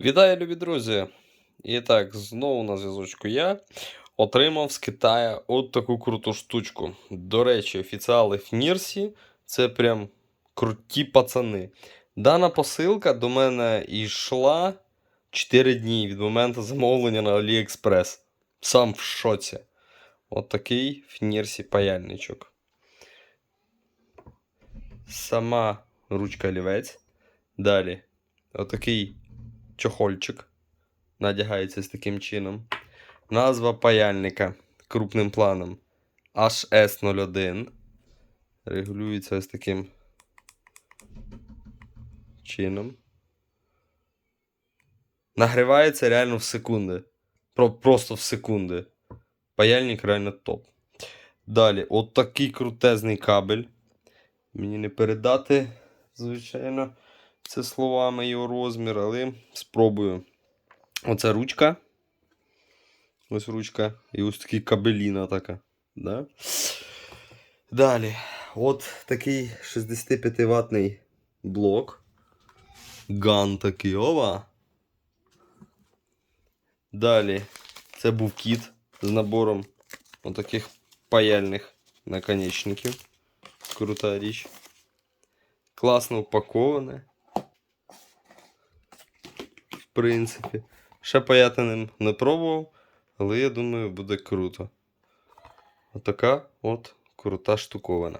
Вітаю, любі друзі! І так, знову на зв'язочку я отримав з Китаю от таку круту штучку. До речі, офіціали Фнірсі це прям круті пацани. Дана посилка до мене йшла 4 дні від моменту замовлення на AliExpress. Сам в шоці. От такий Фнірсі паяльничок. Сама ручка олівець. Далі. Отакий чохольчик. Надягається з таким чином. Назва паяльника крупним планом HS01. Регулюється ось таким чином. Нагрівається реально в секунди. Про, просто в секунди. Паяльник реально топ. Далі, от такий крутезний кабель. Мені не передати, звичайно, це словами його розмір, але спробую. Оце ручка. Ось ручка. І ось такий кабеліна така. Да? Далі. От такий 65 ватний блок. Ган такий, ова. Далі. Це був кіт з набором отаких паяльних наконечників. Крута річ. Класно упаковане. Принципі. Ще паяти ним не пробував, але я думаю, буде круто. Отака от крута штуковина.